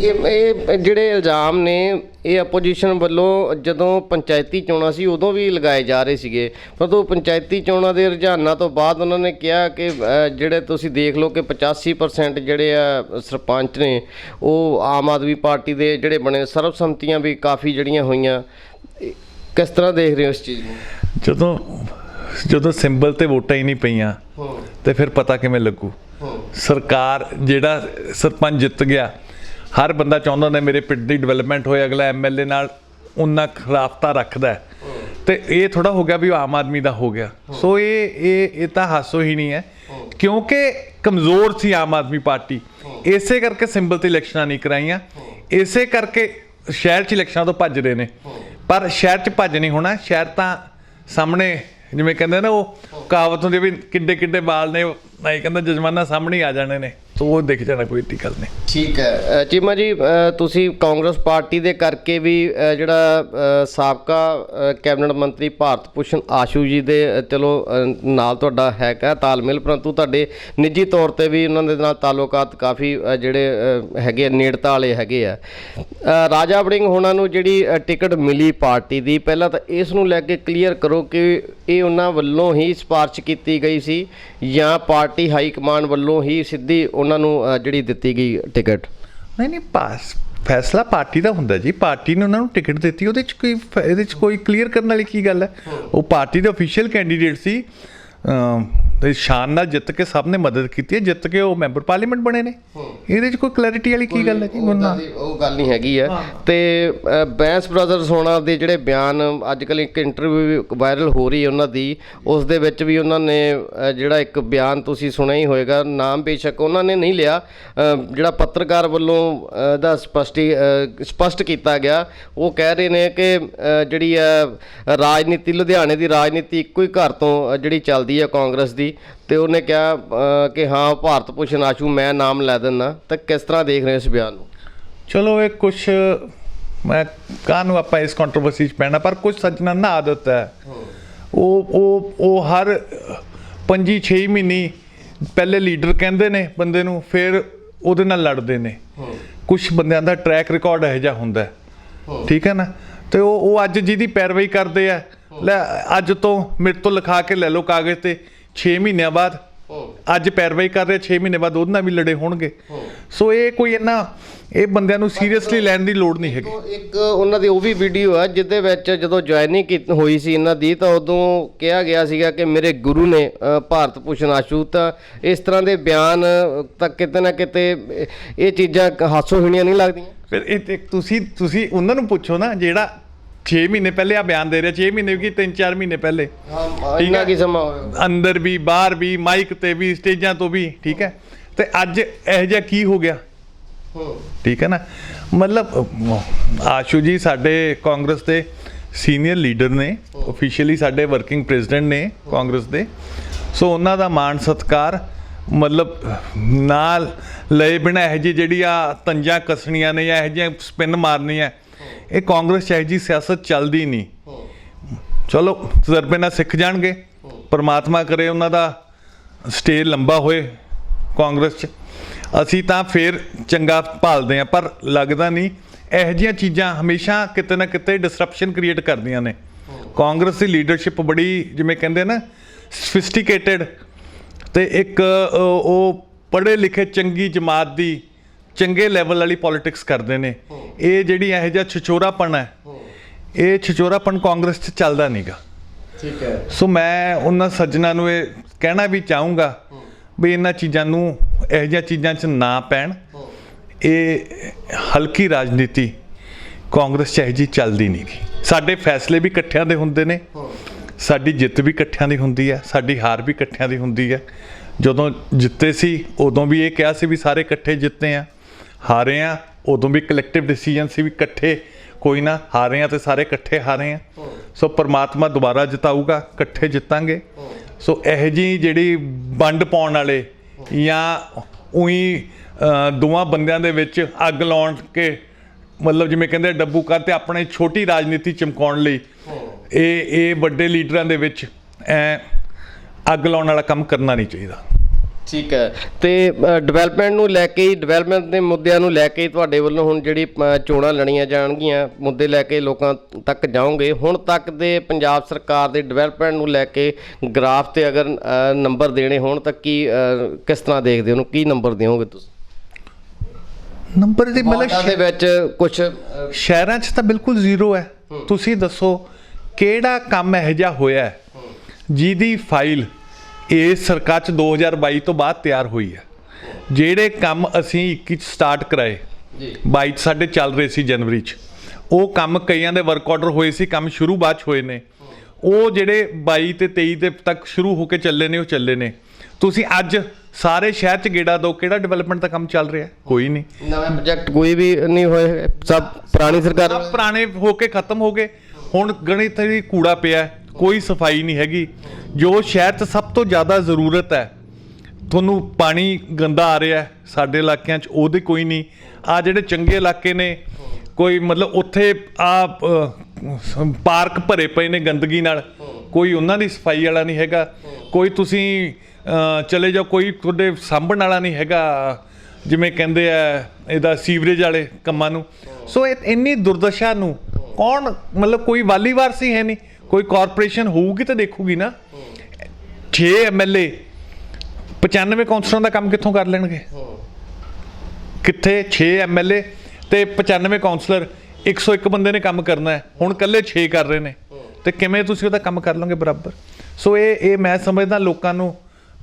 ਇਹ ਇਹ ਜਿਹੜੇ ਇਲਜ਼ਾਮ ਨੇ ਇਹ ਆਪੋਜੀਸ਼ਨ ਵੱਲੋਂ ਜਦੋਂ ਪੰਚਾਇਤੀ ਚੋਣਾਂ ਸੀ ਉਦੋਂ ਵੀ ਲਗਾਏ ਜਾ ਰਹੇ ਸੀਗੇ। ਪਰੰਤੂ ਪੰਚਾਇਤੀ ਚੋਣਾਂ ਦੇ ਰੁਝਾਨਾਂ ਤੋਂ ਬਾਅਦ ਉਹਨਾਂ ਨੇ ਕਿਹਾ ਕਿ ਜਿਹੜੇ ਤੁਸੀਂ ਦੇਖ ਲਓ ਕਿ 85% ਜਿਹੜੇ ਆ ਸਰਪੰਚ ਨੇ ਉਹ ਆਮ ਆਦਮੀ ਪਾਰਟੀ ਦੇ ਜਿਹੜੇ ਬਣੇ ਸਰਬਸੰਮਤੀਆਂ ਵੀ ਕਾਫੀ ਜਿਹੜੀਆਂ ਹੋਈਆਂ। ਕਿਸ ਤਰ੍ਹਾਂ ਦੇਖ ਰਹੇ ਹੋ ਇਸ ਚੀਜ਼ ਨੂੰ? ਜਦੋਂ ਜਦੋਂ ਸਿੰਬਲ ਤੇ ਵੋਟਾਂ ਹੀ ਨਹੀਂ ਪਈਆਂ ਤੇ ਫਿਰ ਪਤਾ ਕਿਵੇਂ ਲੱਗੂ? ਸਰਕਾਰ ਜਿਹੜਾ ਸਰਪੰਚ ਜਿੱਤ ਗਿਆ ਹਰ ਬੰਦਾ ਚਾਹੁੰਦਾ ਹੁੰਦਾ ਮੇਰੇ ਪਿੰਡ ਦੀ ਡਿਵੈਲਪਮੈਂਟ ਹੋਏ, ਅਗਲਾ ਐਮਐਲਏ ਨਾਲ ਉਨਾ ਰਾਬਤਾ ਰੱਖਦਾ ਹੈ। ਤੇ ਇਹ ਥੋੜਾ ਹੋ ਗਿਆ ਵੀ ਉਹ ਆਮ ਆਦਮੀ ਦਾ ਹੋ ਗਿਆ। ਸੋ ਇਹ ਇਹ ਇਹ ਤਾਂ ਹਾਸੋ ਹੀ ਨਹੀਂ ਹੈ। ਕਿਉਂਕਿ ਕਮਜ਼ੋਰ ਸੀ ਆਮ ਆਦਮੀ ਪਾਰਟੀ। ਇਸੇ ਕਰਕੇ ਸਿੰਬਲ ਤੇ ਇਲੈਕਸ਼ਨਾਂ ਨਹੀਂ ਕਰਾਈਆਂ। ਇਸੇ ਕਰਕੇ ਸ਼ਹਿਰ 'ਚ ਇਲੈਕਸ਼ਨਾਂ ਤੋਂ ਭੱਜ ਰਹੇ ਨੇ। ਪਰ ਸ਼ਹਿਰ 'ਚ ਭੱਜ ਨਹੀਂ ਹੋਣਾ। ਸ਼ਹਿਰ ਤਾਂ ਸਾਹਮਣੇ ਜਿਵੇਂ ਕਹਿੰਦੇ ਨਾ ਉਹ ਕਹਾਵਤ ਹੁੰਦੀ ਵੀ ਕਿੱਡੇ ਕਿੱਡੇ ਬਾਲ ਨੇ ਨਹੀਂ ਕਹਿੰਦਾ ਜਜਮਾਨਾ ਸਾਹਮਣੇ ਆ ਜਾਣੇ ਨੇ। ਸੋ ਉਹ ਦੇਖ ਜਾਣਾ ਕੋਈ ਏਡੀ ਗੱਲ ਨਹੀਂ। ਠੀਕ ਹੈ। ਚੀਮਾ ਜੀ ਤੁਸੀਂ ਕਾਂਗਰਸ ਪਾਰਟੀ ਦੇ ਕਰਕੇ ਵੀ ਜਿਹੜਾ ਸਾਬਕਾ ਕੈਬਨਿਟ ਮੰਤਰੀ ਭਾਰਤ ਭੂਸ਼ਣ ਆਸ਼ੂ ਜੀ ਦੇ ਚਲੋ ਨਾਲ ਤੁਹਾਡਾ ਹੈਗਾ ਤਾਲਮੇਲ ਪਰੰਤੂ ਤੁਹਾਡੇ ਨਿੱਜੀ ਤੌਰ ਤੇ ਵੀ ਉਹਨਾਂ ਦੇ ਨਾਲ ਤਾਲੁਕਾਤ ਕਾਫੀ ਜਿਹੜੇ ਹੈਗੇ ਆ, ਨੇੜਤਾ ਵਾਲੇ ਹੈਗੇ ਆ। ਰਾਜਾ ਵੜਿੰਗ ਹੋਣਾ ਨੂੰ ਜਿਹੜੀ ਟਿਕਟ ਮਿਲੀ ਪਾਰਟੀ ਦੀ ਪਹਿਲਾਂ ਤਾਂ ਇਸ ਨੂੰ ਲੈ ਕੇ ਕਲੀਅਰ ਕਰੋ ਕਿ ਇਹ ਉਹਨਾਂ ਵੱਲੋਂ ਹੀ ਸਿਫਾਰਿਸ਼ ਕੀਤੀ ਗਈ ਸੀ ਜਾਂ ਪਾਰਟੀ ਹਾਈ ਕਮਾਂਡ ਵੱਲੋਂ ਹੀ ਸਿੱਧੀ ਉਹਨਾਂ ਨੂੰ ਜਿਹੜੀ ਦਿੱਤੀ ਗਈ ਟਿਕਟ? ਨਹੀਂ ਨਹੀਂ, ਪਾਸ, ਫੈਸਲਾ ਪਾਰਟੀ ਦਾ ਹੁੰਦਾ ਜੀ। ਪਾਰਟੀ ਨੇ ਉਹਨਾਂ ਨੂੰ ਟਿਕਟ ਦਿੱਤੀ, ਉਹਦੇ ਚ ਕੋਈ ਫ- ਇਹਦੇ ਚ ਕੋਈ ਕਲੀਅਰ ਕਰਨ ਵਾਲੀ ਕੀ ਗੱਲ ਹੈ? ਉਹ ਪਾਰਟੀ ਦੇ ਅਫੀਸ਼ੀਅਲ ਕੈਂਡੀਡੇਟ ਸੀ ਤੇ ਸ਼ਾਨ ਨਾਲ ਜਿੱਤ ਕੇ ਸਭ ਨੇ ਮਦਦ ਕੀਤੀ ਹੈ ਜਿੱਤ ਕੇ ਉਹ ਮੈਂਬਰ ਪਾਰਲੀਮੈਂਟ ਬਣੇ ਨੇ। ਇਹਦੇ ਚ ਕੋਈ ਕਲੈਰਿਟੀ ਵਾਲੀ ਕੀ ਗੱਲ ਹੈ ਜੀ ਉਹ ਗੱਲ ਨਹੀਂ ਹੈਗੀ ਹੈ। ਤੇ ਬੈਂਸ ਬ੍ਰਦਰਸ ਹੋਣਾ ਦੇ ਜਿਹੜੇ ਬਿਆਨ ਅੱਜ ਕੱਲ ਇੱਕ ਇੰਟਰਵਿਊ ਵਾਇਰਲ ਹੋ ਰਹੀ ਹੈ ਉਹਨਾਂ ਦੀ ਉਸ ਦੇ ਵਿੱਚ ਵੀ ਉਹਨਾਂ ਨੇ ਜਿਹੜਾ ਇੱਕ ਬਿਆਨ ਤੁਸੀਂ ਸੁਣਿਆ ਹੀ ਹੋਵੇਗਾ ਨਾਮ ਬੇਸ਼ੱਕ ਉਹਨਾਂ ਨੇ ਨਹੀਂ ਲਿਆ। ਜਿਹੜਾ ਪੱਤਰਕਾਰ ਵੱਲੋਂ ਦਾ ਸਪਸ਼ਟੀ ਸਪਸ਼ਟ ਕੀਤਾ ਗਿਆ ਉਹ ਕਹਿ ਰਹੇ ਨੇ ਕਿ ਜਿਹੜੀ ਹੈ ਰਾਜਨੀਤੀ ਲੁਧਿਆਣੇ ਦੀ ਰਾਜਨੀਤੀ ਇੱਕੋ ਹੀ ਘਰ ਤੋਂ ਜਿਹੜੀ ਚੱਲਦੀ ਹੈ ਕਾਂਗਰਸ ਦੀ। ਤੇ ਉਹਨੇ ਕਿਹਾ ਕਿ ਹਾਂ ਭਾਰਤ ਭੂਸ਼ਣ ਆਸ਼ੂ, ਮੈਂ ਨਾਮ ਲੈ ਦਿੰਦਾ। ਤਾਂ ਕਿਸ ਤਰ੍ਹਾਂ ਦੇਖ ਰਹੇ ਇਸ ਬਿਆਨ ਨੂੰ? ਚਲੋ, ਇਹ ਕੁਝ ਮੈਂ ਕਾਹਨੂੰ ਆਪਾਂ ਇਸ ਕੰਟਰੋਵਰਸੀ ਚ ਪੈਣਾ, ਪਰ ਕੁਝ ਸੱਜਣਾ ਨਾ ਆਦਤ ਹੈ। ਉਹ ਉਹ ਉਹ ਹਰ 5-6 ਮਹੀਨੇ ਪਹਿਲੇ ਲੀਡਰ ਕਹਿੰਦੇ ਨੇ ਬੰਦੇ ਨੂੰ, ਫਿਰ ਉਹਦੇ ਨਾਲ ਲੜਦੇ ਨੇ। ਕੁਝ ਬੰਦਿਆਂ ਦਾ ਟਰੈਕ ਰਿਕਾਰਡ ਇਹੋ ਜਿਹਾ ਹੁੰਦਾ ਠੀਕ ਹੈ ਨਾ? ਤੇ ਉਹ ਉਹ ਅੱਜ ਜਿਹਦੀ ਪੈਰਵਾਈ ਕਰਦੇ ਆ, ਲੈ, ਅੱਜ ਤੋਂ ਮੇਰੇ ਤੋਂ ਲਿਖਾ ਕੇ ਲੈ ਲਓ ਕਾਗਜ਼ ਤੇ। 6 ਮਹੀਨਿਆਂ ਬਾਅਦ ਅੱਜ ਪੈਰਵਾਈ ਕਰ ਰਹੇ 6 ਮਹੀਨੇ ਬਾਅਦ ਉਹਦੇ ਨਾਲ ਵੀ ਲੜੇ ਹੋਣਗੇ। ਸੋ ਇਹ ਕੋਈ ਇੰਨਾ ਇਹ ਬੰਦਿਆਂ ਨੂੰ ਸੀਰੀਅਸਲੀ ਲੈਣ ਦੀ ਲੋੜ ਨਹੀਂ ਹੈਗੀ। ਇੱਕ ਉਹਨਾਂ ਦੀ ਉਹ ਵੀ ਵੀਡੀਓ ਆ ਜਿਹਦੇ ਵਿੱਚ ਜਦੋਂ ਜੁਆਇਨਿੰਗ ਹੋਈ ਸੀ ਇਹਨਾਂ ਦੀ ਤਾਂ ਉਦੋਂ ਕਿਹਾ ਗਿਆ ਸੀਗਾ ਕਿ ਮੇਰੇ ਗੁਰੂ ਨੇ ਭਾਰਤ ਭੂਸ਼ਣ ਆਸ਼ੂ ਤਾਂ ਇਸ ਤਰ੍ਹਾਂ ਦੇ ਬਿਆਨ ਤਾਂ ਕਿਤੇ ਨਾ ਕਿਤੇ ਇਹ- ਚੀਜ਼ਾਂ ਹਾਸੋਹੀਣੀਆਂ ਨਹੀਂ ਲੱਗਦੀਆਂ। ਫਿਰ ਇਹ ਤੁਸੀਂ ਤੁਸੀਂ ਉਹਨਾਂ ਨੂੰ ਪੁੱਛੋ ਨਾ ਜਿਹੜਾ 6 ਮਹੀਨੇ ਪਹਿਲੇ ਆ ਬਿਆਨ ਦੇ ਰਿਹਾ 6 ਮਹੀਨੇ ਕੀ 3-4 ਮਹੀਨੇ ਪਹਿਲੇ। ਹਾਂ ਇੰਨਾ ਕੀ ਸਮਾਂ ਹੋਇਆ ਅੰਦਰ ਵੀ ਬਾਹਰ ਵੀ ਮਾਈਕ ਤੇ ਵੀ ਸਟੇਜਾਂ ਤੋਂ ਵੀ ਠੀਕ ਹੈ? ਤੇ ਅੱਜ ਇਹੋ ਜਿਹਾ ਕੀ ਹੋ ਗਿਆ? ਹੂੰ। ਠੀਕ ਹੈ ਨਾ? ਮਤਲਬ ਆਸ਼ੂ ਜੀ ਸਾਡੇ ਕਾਂਗਰਸ ਦੇ ਸੀਨੀਅਰ ਲੀਡਰ ਨੇ ਅਫੀਸ਼ੀਅਲੀ ਸਾਡੇ ਵਰਕਿੰਗ ਪ੍ਰੈਜ਼ੀਡੈਂਟ ਨੇ ਕਾਂਗਰਸ ਦੇ। ਸੋ ਉਹਨਾਂ ਦਾ ਮਾਣ ਸਤਕਾਰ ਮਤਲਬ ਨਾਲ ਲਏ ਬਿਨਾ ਇਹ ਜਿਹੀ ਜਿਹੜੀ ਆ ਤੰਜਾਂ ਕਸਣੀਆਂ ਨੇ ਜਾਂ ਇਹ ਜਿਹੀਆਂ ਸਪਿਨ ਮਾਰਨੀਆਂ ਇਹ ਕਾਂਗਰਸ ਚ ਇਹੋ ਜਿਹੀ ਸਿਆਸਤ ਚੱਲਦੀ ਨਹੀਂ। ਚਲੋ ਤਜਰਬੇ ਨਾਲ ਸਿੱਖ ਜਾਣਗੇ। ਪਰਮਾਤਮਾ ਕਰੇ ਉਹਨਾਂ ਦਾ ਸਟੇ ਲੰਬਾ ਹੋਏ ਕਾਂਗਰਸ ਚ। ਅਸੀਂ ਤਾਂ ਫੇਰ ਚੰਗਾ ਭਾਲਦੇ ਆ ਪਰ ਲੱਗਦਾ ਨਹੀਂ, ਇਹੋ ਜਿਹੀਆਂ ਚੀਜ਼ਾਂ ਹਮੇਸ਼ਾ ਕਿਤੇ ਨਾ ਕਿਤੇ ਡਿਸਰਪਸ਼ਨ ਕ੍ਰੀਏਟ ਕਰਦੀਆਂ ਨੇ। ਕਾਂਗਰਸ ਦੀ ਲੀਡਰਸ਼ਿਪ ਬੜੀ, ਜਿਵੇਂ ਕਹਿੰਦੇ ਨਾ ਸਫਿਸਟੀਕੇਟਿਡ ਤੇ ਇੱਕ ਉਹ ਪੜ੍ਹੇ ਲਿਖੇ ਚੰਗੀ ਜਮਾਤ ਦੀ ਚੰਗੇ ਲੈਵਲ ਵਾਲੀ ਪੋਲਿਟਿਕਸ ਕਰਦੇ ਨੇ। ਇਹ ਜਿਹੜੀ ਇਹੋ ਜਿਹਾ ਛਚੋਰਾਪਣ ਹੈ ਇਹ ਛਚੋਰਾਪਣ ਕਾਂਗਰਸ 'ਚ ਚੱਲਦਾ ਨਹੀਂਗਾ ਠੀਕ ਹੈ। ਸੋ ਮੈਂ ਉਹਨਾਂ ਸੱਜਣਾ ਨੂੰ ਇਹ ਕਹਿਣਾ ਵੀ ਚਾਹੂੰਗਾ ਵੀ ਇਹਨਾਂ ਚੀਜ਼ਾਂ ਨੂੰ ਇਹੋ ਜਿਹੀਆਂ ਚੀਜ਼ਾਂ 'ਚ ਨਾ ਪੈਣ। ਇਹ ਹਲਕੀ ਰਾਜਨੀਤੀ ਕਾਂਗਰਸ 'ਚ ਇਹੋ ਜਿਹੀ ਚੱਲਦੀ ਨਹੀਂਗੀ ਸਾਡੇ ਫੈਸਲੇ ਵੀ ਇਕੱਠਿਆਂ ਦੇ ਹੁੰਦੇ ਨੇ ਸਾਡੀ ਜਿੱਤ ਵੀ ਇਕੱਠਿਆਂ ਦੀ ਹੁੰਦੀ ਹੈ ਸਾਡੀ ਹਾਰ ਵੀ ਇਕੱਠਿਆਂ ਦੀ ਹੁੰਦੀ ਹੈ। ਜਦੋਂ ਜਿੱਤੇ ਸੀ ਉਦੋਂ ਵੀ ਇਹ ਕਿਹਾ ਸੀ ਵੀ ਸਾਰੇ ਇਕੱਠੇ ਜਿੱਤੇ ਆ। ਹਾਰੇ ਆ ਉਦੋਂ ਵੀ ਕਲੈਕਟਿਵ ਡਿਸੀਜਨ ਸੀ ਵੀ ਇਕੱਠੇ ਕੋਈ ਨਾ ਹਾਰੇ ਆ ਤੇ ਸਾਰੇ ਇਕੱਠੇ ਹਾਰੇ ਆ। ਸੋ ਪ੍ਰਮਾਤਮਾ ਦੁਬਾਰਾ ਜਿਤਾਊਗਾ ਇਕੱਠੇ ਜਿੱਤਾਂਗੇ। ਸੋ ਇਹ ਜੀ ਜਿਹੜੀ ਵੰਡ ਪਾਉਣ ਵਾਲੇ ਜਾਂ ਉਹੀ ਦੋਵਾਂ ਬੰਦਿਆਂ ਦੇ ਵਿੱਚ ਅੱਗ ਲਾਉਣ ਕੇ ਮਤਲਬ ਜਿਵੇਂ ਕਹਿੰਦੇ ਡੱਬੂ ਕਰ ਤੇ ਆਪਣੇ ਛੋਟੀ ਰਾਜਨੀਤੀ ਚਮਕਾਉਣ ਲਈ ਇਹ ਇਹ ਵੱਡੇ ਲੀਡਰਾਂ ਦੇ ਵਿੱਚ ਐ ਅੱਗ ਲਾਉਣ ਵਾਲਾ ਕੰਮ ਕਰਨਾ ਨਹੀਂ ਚਾਹੀਦਾ। ਠੀਕ ਹੈ। ਤੇ ਡਿਵੈਲਪਮੈਂਟ ਨੂੰ ਲੈ ਕੇ ਹੀ ਡਿਵੈਲਪਮੈਂਟ ਦੇ ਮੁੱਦਿਆਂ ਨੂੰ ਲੈ ਕੇ ਤੁਹਾਡੇ ਵੱਲੋਂ ਹੁਣ ਜਿਹੜੀ ਚੋਣਾਂ ਲੜੀਆਂ ਜਾਣਗੀਆਂ ਮੁੱਦੇ ਲੈ ਕੇ ਲੋਕਾਂ ਤੱਕ ਜਾਓਗੇ। ਹੁਣ ਤੱਕ ਦੇ ਪੰਜਾਬ ਸਰਕਾਰ ਦੇ ਡਿਵੈਲਪਮੈਂਟ ਨੂੰ ਲੈ ਕੇ ਗ੍ਰਾਫ ਤੇ ਅਗਰ ਨੰਬਰ ਦੇਣੇ ਹੋਣ ਤਾਂ ਕੀ ਕਿਸ ਤਰ੍ਹਾਂ ਦੇਖਦੇ ਹੋ? ਉਹਨੂੰ ਕੀ ਨੰਬਰ ਦਿਓਗੇ ਤੁਸੀਂ? ਨੰਬਰ ਦੇ ਮਤਲਬ ਦੇ ਵਿੱਚ ਕੁਝ ਸ਼ਹਿਰਾਂ 'ਚ ਤਾਂ ਬਿਲਕੁਲ ਜ਼ੀਰੋ ਹੈ। ਤੁਸੀਂ ਦੱਸੋ ਕਿਹੜਾ ਕੰਮ ਇਹੋ ਜਿਹਾ ਹੋਇਆ ਜਿਹਦੀ ਫਾਈਲ ਇਸ ਸਰਕਾਰ 'ਚ 2022 ਤੋਂ ਬਾਅਦ ਤਿਆਰ ਹੋਈ ਹੈ। ਜਿਹੜੇ ਕੰਮ ਅਸੀਂ 21 'ਚ ਸਟਾਰਟ ਕਰਾਏ ਜੀ। 22 'ਚ ਸਾਡੇ ਚੱਲ ਰਹੇ ਸੀ ਜਨਵਰੀ 'ਚ। ਉਹ ਕੰਮ ਕਈਆਂ ਦੇ ਵਰਕ ਆਰਡਰ ਹੋਏ ਸੀ ਕੰਮ ਸ਼ੁਰੂ ਬਾਅਦ 'ਚ ਹੋਏ ਨੇ। ਉਹ ਜਿਹੜੇ 22 ਤੇ 23 ਦੇ ਤੱਕ ਸ਼ੁਰੂ ਹੋ ਕੇ ਚੱਲੇ ਨੇ ਉਹ ਚੱਲੇ ਨੇ। ਤੁਸੀਂ ਅੱਜ ਸਾਰੇ ਸ਼ਹਿਰ ਚ ਗੇੜਾ ਦੋ ਕਿਹੜਾ ਡਿਵੈਲਪਮੈਂਟ ਦਾ ਕੰਮ ਚੱਲ ਰਿਹਾ? ਕੋਈ ਨਹੀਂ। ਨਵੇਂ ਪ੍ਰੋਜੈਕਟ ਕੋਈ ਵੀ ਨਹੀਂ ਹੋਏ ਸਭ ਪੁਰਾਣੀ ਸਰਕਾਰ ਸਭ ਪੁਰਾਣੇ ਹੋ ਕੇ ਖਤਮ ਹੋ ਗਏ। ਹੁਣ ਗਣਿਤ ਦੀ ਕੂੜਾ ਪਿਆ ਕੋਈ ਸਫ਼ਾਈ ਨਹੀਂ ਹੈਗੀ। ਜੋ ਸ਼ਹਿਰ 'ਚ ਸਭ ਤੋਂ ਜ਼ਿਆਦਾ ਜ਼ਰੂਰਤ ਹੈ, ਤੁਹਾਨੂੰ ਪਾਣੀ ਗੰਦਾ ਆ ਰਿਹਾ ਸਾਡੇ ਇਲਾਕਿਆਂ 'ਚ, ਉਹਦੇ ਕੋਈ ਨਹੀਂ। ਆ ਜਿਹੜੇ ਚੰਗੇ ਇਲਾਕੇ ਨੇ, ਕੋਈ ਮਤਲਬ ਉੱਥੇ ਆ ਪਾਰਕ ਭਰੇ ਪਏ ਨੇ ਗੰਦਗੀ ਨਾਲ, ਕੋਈ ਉਹਨਾਂ ਦੀ ਸਫ਼ਾਈ ਵਾਲਾ ਨਹੀਂ ਹੈਗਾ। ਕੋਈ ਤੁਸੀਂ ਚਲੇ ਜਾਓ, ਕੋਈ ਤੁਹਾਡੇ ਸਾਂਭਣ ਵਾਲਾ ਨਹੀਂ ਹੈਗਾ, ਜਿਵੇਂ ਕਹਿੰਦੇ ਆ ਇਹਦਾ ਸੀਵਰੇਜ ਵਾਲੇ ਕੰਮਾਂ ਨੂੰ। ਸੋ ਇਹ ਇੰਨੀ ਦੁਰਦਸ਼ਾ ਨੂੰ ਕੌਣ, ਮਤਲਬ ਕੋਈ ਵਾਲੀਵਾਰ ਸੀ ਹੈ ਨਹੀਂ। ਕੋਈ ਕਾਰਪੋਰੇਸ਼ਨ ਹੋਊਗੀ ਤਾਂ ਦੇਖੂਗੀ ਨਾ। 6 ਐਮਐਲਏ 95 ਕੌਂਸਲਰਾਂ ਦਾ ਕੰਮ ਕਿੱਥੋਂ ਕਰ ਲੈਣਗੇ? ਕਿੱਥੇ? 6 ਐਮਐਲਏ ਤੇ 95 ਕੌਂਸਲਰ 101 ਬੰਦੇ ਨੇ ਕੰਮ ਕਰਨਾ ਹੈ। ਹੁਣ ਕੱਲੇ 6 ਕਰ ਰਹੇ ਨੇ। ਤੇ ਕਿਵੇਂ ਤੁਸੀਂ ਉਹਦਾ ਕੰਮ ਕਰ ਲਓਗੇ ਬਰਾਬਰ? ਸੋ ਇਹ ਇਹ ਮੈਂ ਸਮਝਦਾ ਲੋਕਾਂ ਨੂੰ,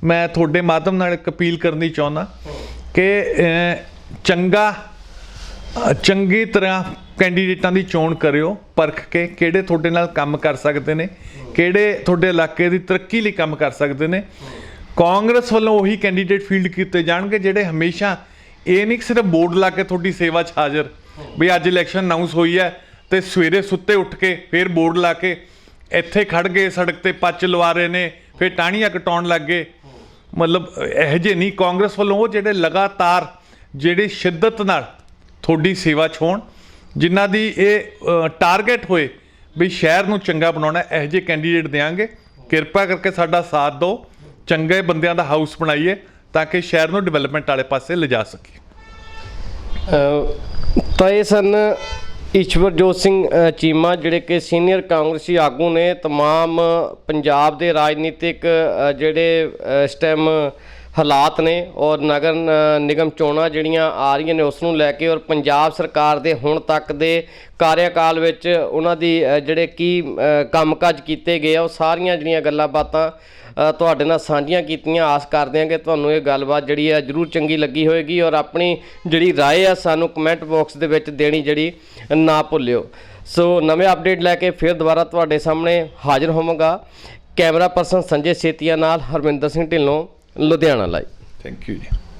ਮੈਂ ਤੁਹਾਡੇ ਮਾਧਿਅਮ ਨਾਲ ਇੱਕ ਅਪੀਲ ਕਰਨੀ ਚਾਹੁੰਦਾ ਕਿ ਚੰਗਾ ਚੰਗੀ ਤਰ੍ਹਾਂ ਕੈਂਡੀਡੇਟਾਂ ਦੀ ਚੋਣ ਕਰਿਓ, ਪਰਖ ਕੇ ਕਿਹੜੇ ਤੁਹਾਡੇ ਨਾਲ ਕੰਮ ਕਰ ਸਕਦੇ ਨੇ, ਕਿਹੜੇ ਤੁਹਾਡੇ ਇਲਾਕੇ ਦੀ ਤਰੱਕੀ ਲਈ ਕੰਮ ਕਰ ਸਕਦੇ ਨੇ। ਕਾਂਗਰਸ ਵੱਲੋਂ ਉਹੀ ਕੈਂਡੀਡੇਟ ਫੀਲਡ ਕੀਤੇ ਜਾਣਗੇ ਜਿਹੜੇ ਹਮੇਸ਼ਾ ਇਹ ਨਹੀਂ ਸਿਰਫ ਬੋਰਡ ਲਾ ਕੇ ਤੁਹਾਡੀ ਸੇਵਾ 'ਚ ਹਾਜ਼ਰ। ਵੀ ਅੱਜ ਇਲੈਕਸ਼ਨ ਅਨਾਉਂਸ ਹੋਈ ਹੈ ਤੇ ਸਵੇਰੇ ਸੁੱਤੇ ਉੱਠ ਕੇ ਫਿਰ ਬੋਰਡ ਲਾ ਕੇ ਇੱਥੇ ਖੜ ਗਏ, ਸੜਕ ਤੇ ਪੱਚ ਲਵਾ ਰਹੇ ਨੇ, ਫਿਰ ਟਾਹਣੀਆਂ ਕਟਾਉਣ ਲੱਗ ਗਏ। ਮਤਲਬ ਇਹ ਜੇ ਨਹੀਂ, ਕਾਂਗਰਸ ਵੱਲੋਂ ਉਹ ਜਿਹੜੇ ਲਗਾਤਾਰ ਜਿਹੜੀ ਸ਼ਿੱਦਤ ਨਾਲ ਤੁਹਾਡੀ ਸੇਵਾ 'ਚ ਹੋਣ ਜਿਨ੍ਹਾਂ ਦੀ ਇਹ ਟਾਰਗੇਟ ਹੋਏ ਵੀ ਸ਼ਹਿਰ ਨੂੰ ਚੰਗਾ ਬਣਾਉਣਾ ਇਹ ਜਿਹੇ ਕੈਂਡੀਡੇਟ ਦੇਾਂਗੇ ਕਿਰਪਾ ਕਰਕੇ ਸਾਡਾ ਸਾਥ ਦਿਓ ਚੰਗੇ ਬੰਦਿਆਂ ਦਾ ਹਾਊਸ ਬਣਾਈਏ ਤਾਂ ਕਿ ਸ਼ਹਿਰ ਨੂੰ ਡਿਵੈਲਪਮੈਂਟ ਵਾਲੇ ਪਾਸੇ ਲਿਜਾ ਸਕੀਏ ਅਹ ਤਾਂ ਇਹ ਸਨ ਈਸ਼ਵਰਜੋਤ ਸਿੰਘ ਅਹ ਚੀਮਾ ਜਿਹੜੇ ਕਿ ਸੀਨੀਅਰ ਕਾਂਗਰਸੀ ਆਗੂ ਨੇ तमाम ਪੰਜਾਬ ਦੇ ਰਾਜਨੀਤਿਕ ਅਹ ਜਿਹੜੇ ਅਹ ਇਸ ਟਾਈਮ ਹਾਲਾਤ ਨੇ ਔਰ ਨਗਰ ਨ- ਨਿਗਮ ਚੋਣਾਂ ਜਿਹੜੀਆਂ ਆ ਰਹੀਆਂ ਨੇ ਉਸ ਨੂੰ ਲੈ ਕੇ ਔਰ ਪੰਜਾਬ ਸਰਕਾਰ ਦੇ ਹੁਣ ਤੱਕ ਦੇ ਕਾਰਿਆਕਾਲ ਵਿੱਚ ਉਹਨਾਂ ਦੀ ਅਹ ਜਿਹੜੇ ਕੀ ਅਹ ਕੰਮਕਾਜ ਕੀਤੇ ਗਏ ਆ ਉਹ ਸਾਰੀਆਂ ਜਿਹੜੀਆਂ ਗੱਲਾਂ ਬਾਤਾਂ ਅ, ਤੁਹਾਡੇ ਨਾਲ ਸਾਂਝੀਆਂ ਕੀਤੀਆਂ ਆਸ ਕਰਦੇ ਹਾਂ ਕਿ ਤੁਹਾਨੂੰ ਇਹ ਗੱਲਬਾਤ ਜਿਹੜੀ ਹੈ ਜਰੂਰ ਚੰਗੀ ਲੱਗੀ ਹੋਵੇਗੀ ਔਰ ਆਪਣੀ ਜਿਹੜੀ رائے ਆ ਸਾਨੂੰ ਕਮੈਂਟ ਬਾਕਸ ਦੇ ਵਿੱਚ ਦੇਣੀ ਜਿਹੜੀ ਨਾ ਭੁੱਲਿਓ ਸੋ ਨਵੇਂ ਅਪਡੇਟ ਲੈ ਕੇ ਫਿਰ ਦੁਬਾਰਾ ਤੁਹਾਡੇ ਸਾਹਮਣੇ ਹਾਜ਼ਰ ਹੋਵਾਂਗਾ ਕੈਮਰਾ ਪਰਸਨ ਸੰਜੇ ਸੇਤੀਆ ਨਾਲ Harminder Singh Dhillon Ludhiana live thank you ji